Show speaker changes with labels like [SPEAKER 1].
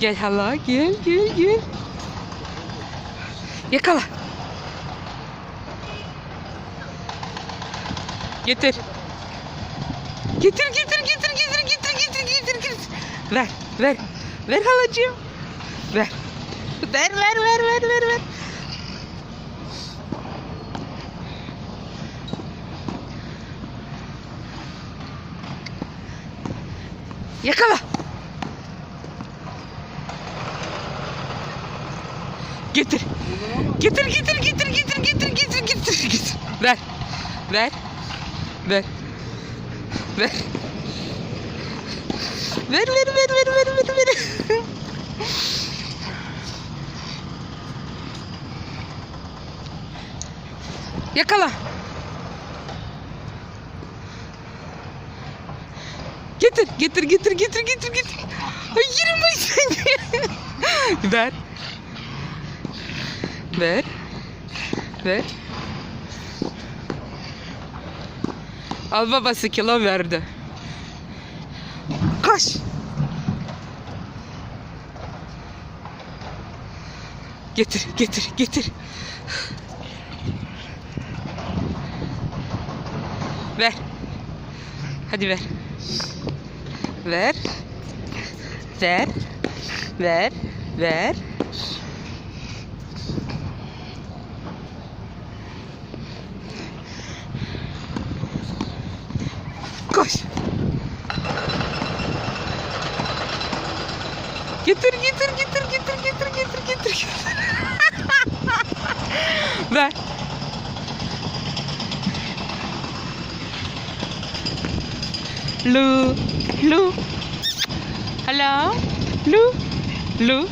[SPEAKER 1] Gel hala gel gel gel. Yakala. Getir. Getir getir getir getir getir getir getir getir. Ver ver. Ver halacığım. Ver. Ver ver ver ver ver ver. Yakala. Getir. Getir getir getir getir getir getir getir getir. Ver. Ver. Ver. Ver. Ver ver ver ver ver ver ver. Yakala. Getir, getir, getir, getir, getir, getir. Ay yerim ben seni. Ver. Ver. Ver. Al babası kilo verdi. Koş. Getir, getir, getir. Ver. Hadi ver. Ver. Ver. Ver. Ver. Koş. Getir getir getir getir getir getir getir getir. Ver. Lu. Lu. Hello. Lu. Lu.